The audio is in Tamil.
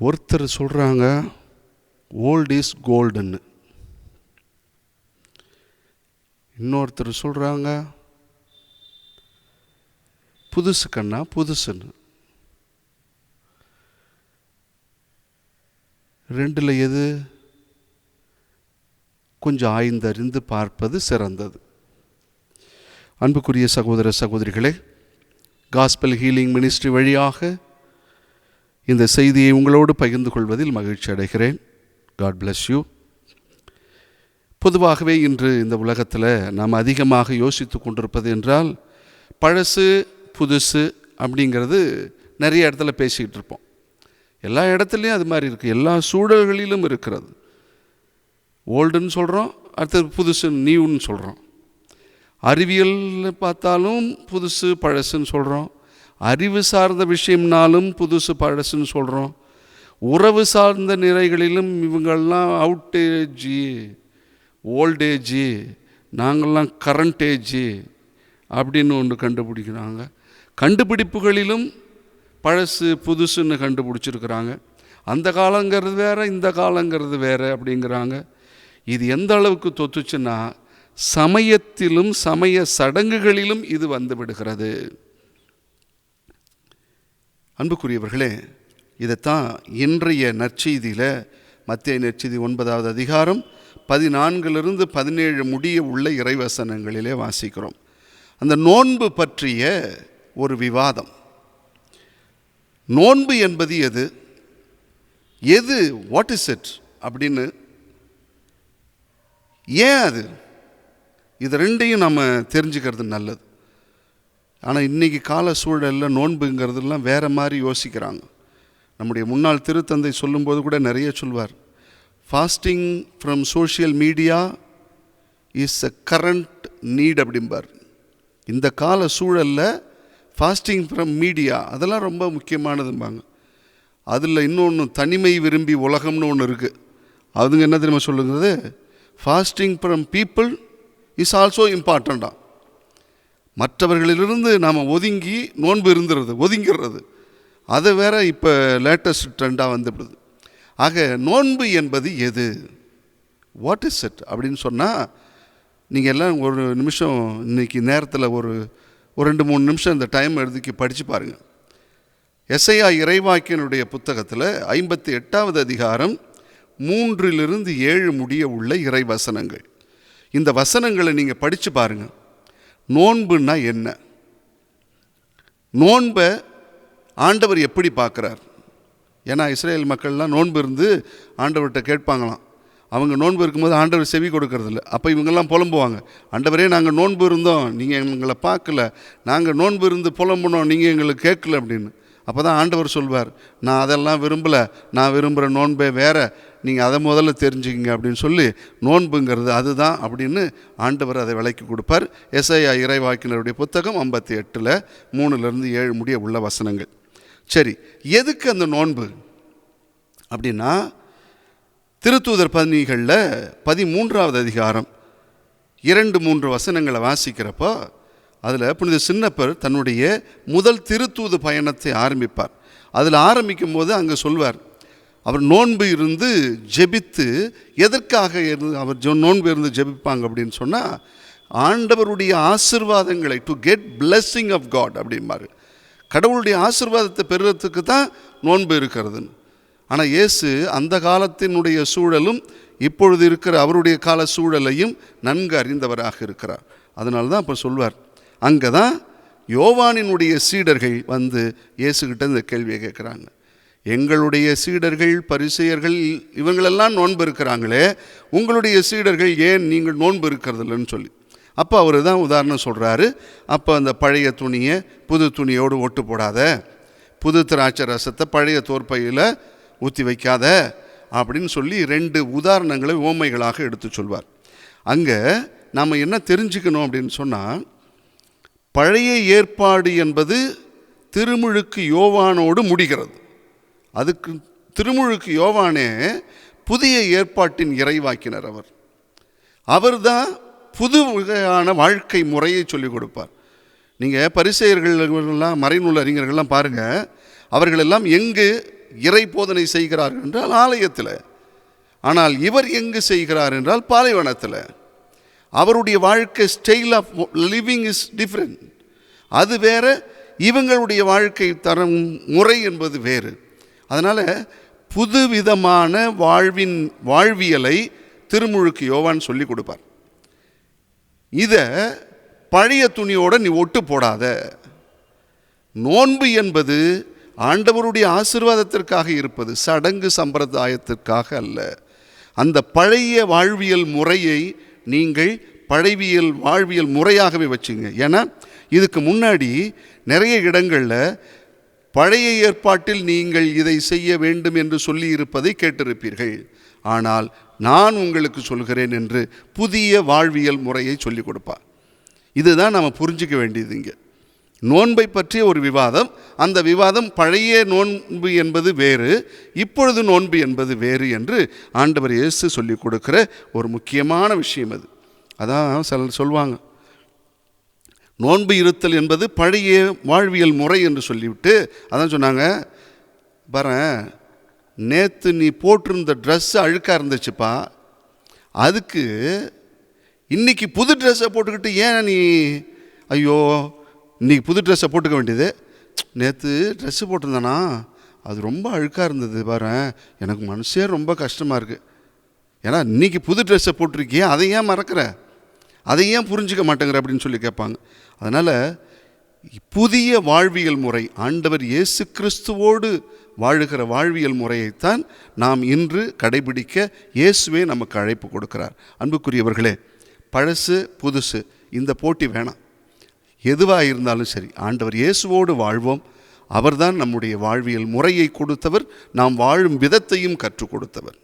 ஒருத்தர் சொல்கிறாங்க ஓல்ட் இஸ் கோல்டுன்னு இன்னொருத்தர் சொல்கிறாங்க புதுசு கண்ணா புதுசுன்னு. ரெண்டில் எது? கொஞ்சம் ஆய்ந்தறிந்து பார்ப்பது சிறந்தது. அன்புக்குரிய சகோதர சகோதரிகளே காஸ்பல் ஹீலிங் மினிஸ்ட்ரி வழியாக இந்த செய்தியை உங்களோடு பகிர்ந்து கொள்வதில் மகிழ்ச்சி அடைகிறேன். காட் பிளஸ் யூ பொதுவாகவே இன்று இந்த உலகத்தில் நாம் அதிகமாக யோசித்து கொண்டிருப்பது என்றால் பழசு புதுசு அப்படிங்கிறது நிறைய இடத்துல பேசிக்கிட்டு இருப்போம். எல்லா இடத்துலையும் அது மாதிரி இருக்குது எல்லா சூழல்களிலும் இருக்கிறது. ஓல்டுன்னு சொல்கிறோம் அடுத்தது புதுசு நியூன்னு சொல்கிறோம் அறிவியலில் பார்த்தாலும் புதுசு பழசுன்னு சொல்கிறோம் அறிவு சார்ந்த விஷயம்னாலும் புதுசு பழசுன்னு சொல்கிறோம் உறவு சார்ந்த நிறைகளிலும் இவங்கெல்லாம் அவுட்டேஜி ஓல்டேஜி நாங்கள்லாம் கரண்ட் ஏஜி அப்படின்னு ஒன்று கண்டுபிடிக்கிறாங்க. கண்டுபிடிப்புகளிலும் பழசு புதுசுன்னு கண்டுபிடிச்சிருக்கிறாங்க. அந்த காலங்கிறது வேறு இந்த காலங்கிறது வேறு அப்படிங்கிறாங்க. இது எந்த அளவுக்கு தொத்துச்சுன்னா சமயத்திலும் சமய சடங்குகளிலும் இது வந்து விடுகிறது. அன்புக்குரியவர்களே இதைத்தான் இன்றைய நற்செய்தியில் மத்திய நற்செய்தி ஒன்பதாவது அதிகாரம் பதினான்கிலிருந்து பதினேழு முடிய உள்ள இறைவசனங்களிலே வாசிக்கிறோம். அந்த நோன்பு பற்றிய ஒரு விவாதம். நோன்பு என்பது எது? எது வாட் இஸ் இட் அப்படின்னு ஏன் அது? இது ரெண்டையும் நம்ம தெரிஞ்சுக்கிறது நல்லது. ஆனால் இன்றைக்கி கால சூழலில் நோன்புங்கிறதுலாம் வேறு மாதிரி யோசிக்கிறாங்க. நம்முடைய முன்னாள் திருத்தந்தை சொல்லும்போது கூட நிறைய சொல்வார். Fasting from social media is a current need அப்படிம்பார். இந்த கால சூழலில் ஃபாஸ்டிங் ஃப்ரம் மீடியா அதெல்லாம் ரொம்ப முக்கியமானதும்பாங்க. அதில் இன்னொன்று தனிமை விரும்பி உலகம்னு ஒன்று இருக்குது அதுங்க என்ன தெரியுமா சொல்லுங்கிறது fasting from people is also இம்பார்ட்டண்ட்டாக மற்றவர்களிலிருந்து நாம் ஒதுங்கி நோன்பு இருந்துடுறது ஒதுங்கிடுறது அதை வேற இப்போ லேட்டஸ்ட் ட்ரெண்டாக வந்துவிடுது. ஆக நோன்பு என்பது எது? வாட் இஸ் இட் அப்படின்னு சொன்னால் நீங்கள் எல்லாம் ஒரு நிமிஷம் இன்னைக்கு நேரத்தில் ஒரு ஒரு ரெண்டு மூணு நிமிஷம் இந்த டைம் எழுதிக்கி படித்து பாருங்கள் எஸ்ஐயா இறைவாக்கியனுடைய புத்தகத்தில் ஐம்பத்தி எட்டாவது அதிகாரம் மூன்றிலிருந்து ஏழு முடிய உள்ள இறை வசனங்கள் இந்த வசனங்களை நீங்கள் படித்து பாருங்கள் நோன்புன்னா என்ன? நோன்பை ஆண்டவர் எப்படி பார்க்குறார்? ஏன்னா இஸ்ரேல் மக்கள்லாம் நோன்பு இருந்து ஆண்டவர்கிட்ட கேட்பாங்களாம். அவங்க நோன்பு இருக்கும்போது ஆண்டவர் செவி கொடுக்கறதில்ல. அப்போ இவங்கெல்லாம் புலம்புவாங்க. ஆண்டவரே நாங்கள் நோன்பு இருந்தோம். நீங்கள் எங்களை பார்க்கல. நாங்கள் நோன்பு இருந்து புலம்புனோம். நீங்கள் எங்களுக்கு கேட்கல அப்படின்னு. அப்போ தான் ஆண்டவர் சொல்வார். நான் அதெல்லாம் விரும்பலை. நான் விரும்புகிற நோன்பே வேறு. நீங்கள் அதை முதல்ல தெரிஞ்சுக்கிங்க அப்படின்னு சொல்லி நோன்புங்கிறது அதுதான் அப்படின்னு ஆண்டவர் அதை விலைக்கு கொடுப்பார். எஸ்ஐயா இறைவாக்கினருடைய புத்தகம் ஐம்பத்தி எட்டில் மூணுலேருந்து ஏழு முடிய உள்ள வசனங்கள். சரி எதுக்கு அந்த நோன்பு? அப்படின்னா திருத்தூதர் பணிகளில் பதிமூன்றாவது அதிகாரம் இரண்டு மூன்று வசனங்களை வாசிக்கிறப்போ அதில் புனித சின்னப்பர் தன்னுடைய முதல் திருத்தூது பயணத்தை ஆரம்பிப்பார். அதில் ஆரம்பிக்கும் போது அங்கே சொல்வார் அவர் நோன்பு இருந்து ஜெபித்து எதற்காக இருந்து அவர் ஜோ நோன்பு இருந்து ஜெபிப்பாங்க அப்படின்னு சொன்னால் ஆண்டவருடைய ஆசிர்வாதங்களை to get blessing of God அப்படிம்பாரு. கடவுளுடைய ஆசிர்வாதத்தை பெறுறதுக்கு தான் நோன்பு இருக்கிறதுன்னு. ஆனால் இயேசு அந்த காலத்தினுடைய சூழலும் இப்பொழுது இருக்கிற அவருடைய கால சூழலையும் நன்கு அறிந்தவராக இருக்கிறார். அதனால தான் இப்போ சொல்வார் அங்கே தான் யோவானினுடைய சீடர்கள் வந்து இயேசுகிட்ட இந்த கேள்வியை கேட்குறாங்க எங்களுடைய சீடர்கள் பரிசெயர்கள் இவங்களெல்லாம் நோன்பு இருக்கிறாங்களே உங்களுடைய சீடர்கள் ஏன் நீங்கள் நோன்பு இருக்கிறதில்லன்னு சொல்லி. அப்போ அவர் தான் உதாரணம் சொல்கிறாரு அப்போ அந்த பழைய துணியை புது துணியோடு ஒட்டு போடாத புது திராட்சை ரசத்தை பழைய தோற்பையில் ஊற்றி வைக்காத அப்படின்னு சொல்லி ரெண்டு உதாரணங்களை ஓமைகளாக எடுத்து சொல்வார். அங்கே நாம் என்ன தெரிஞ்சுக்கணும் அப்படின்னு சொன்னால் பழைய ஏற்பாடு என்பது திருமுழுக்கு யோவானோடு முடிகிறது. அதுக்கு திருமுழுக்கு யோவானே புதிய ஏற்பாட்டின் இறைவாக்கினர் அவர். அவர்தான் புது வகையான வாழ்க்கை முறையை சொல்லிக் கொடுப்பார். நீங்கள் பரிசெயர்கள்லாம் மறைநூல் அறிஞர்கள்லாம் பாருங்கள் அவர்களெல்லாம் எங்கு இறை போதனை செய்கிறார்கள் என்றால் ஆலயத்தில். ஆனால் இவர் எங்கு செய்கிறார் என்றால் பாலைவனத்தில். அவருடைய வாழ்க்கை style of living is different அது வேற இவங்களுடைய வாழ்க்கை தரம் முறை என்பது வேறு. அதனால் புதுவிதமான வாழ்வின் வாழ்வியலை திருமுழுக்கு யோவான் சொல்லி கொடுப்பார். இதை பழைய துணியோடு நீ ஒட்டு போடாத. நோன்பு என்பது ஆண்டவருடைய ஆசிர்வாதத்திற்காக இருப்பது சடங்கு சம்பிரதாயத்திற்காக அல்ல. அந்த பழைய வாழ்வியல் முறையை நீங்கள் பழைவியல் வாழ்வியல் முறையாகவே வச்சுங்க. ஏன்னா இதுக்கு முன்னாடி நிறைய இடங்களில் பழைய ஏற்பாட்டில் நீங்கள் இதை செய்ய வேண்டும் என்று சொல்லி இருப்பதை கேட்டிருப்பீர்கள். ஆனால் நான் உங்களுக்கு சொல்கிறேன் என்று புதிய வாழ்வியல் முறையை சொல்லிக் கொடுப்பார். இதுதான் நம்ம புரிஞ்சிக்க வேண்டியது இங்கே. நோன்பை பற்றிய ஒரு விவாதம் அந்த விவாதம் பழைய நோன்பு என்பது வேறு இப்பொழுது நோன்பு என்பது வேறு என்று ஆண்டவர் இயேசு சொல்லிக் கொடுக்கிற ஒரு முக்கியமான விஷயம் அது. அதான் சிலர் சொல்லுவாங்க நோன்பு இருத்தல் என்பது பழைய வாழ்வியல் முறை என்று சொல்லிவிட்டு அதான் சொன்னாங்க பாரேன் நேற்று நீ போட்டிருந்த ட்ரெஸ்ஸு அழுக்காக இருந்துச்சுப்பா அதுக்கு இன்னைக்கு புது ட்ரெஸ்ஸை போட்டுக்கிட்டு ஏன் நீ ஐயோ இன்றைக்கி புது ட்ரெஸ்ஸை போட்டுக்க வேண்டியது? நேற்று ட்ரெஸ்ஸு போட்டிருந்தானா அது ரொம்ப அழுக்காக இருந்தது பாரேன் எனக்கு மனசே ரொம்ப கஷ்டமாக இருக்குது ஏன்னா இன்னைக்கு புது ட்ரெஸ்ஸை போட்டிருக்கியே அதை ஏன் மறக்கிற? அதை ஏன் புரிஞ்சுக்க மாட்டேங்கிற அப்படின்னு சொல்லி கேட்பாங்க. அதனால் புதிய வாழ்வியல் முறை ஆண்டவர் இயேசு கிறிஸ்துவோடு வாழுகிற வாழ்வியல் முறையைத்தான் நாம் இன்று கடைபிடிக்க இயேசுவே நமக்கு அழைப்பு கொடுக்கிறார். அன்புக்குரியவர்களே பழசு புதுசு இந்த போட்டி வேணாம். எதுவாக இருந்தாலும் சரி ஆண்டவர் இயேசுவோடு வாழ்வோம். அவர்தான் நம்முடைய வாழ்வியல் முறையை கொடுத்தவர். நாம் வாழும் விதத்தையும் கற்றுக் கொடுத்தவர்.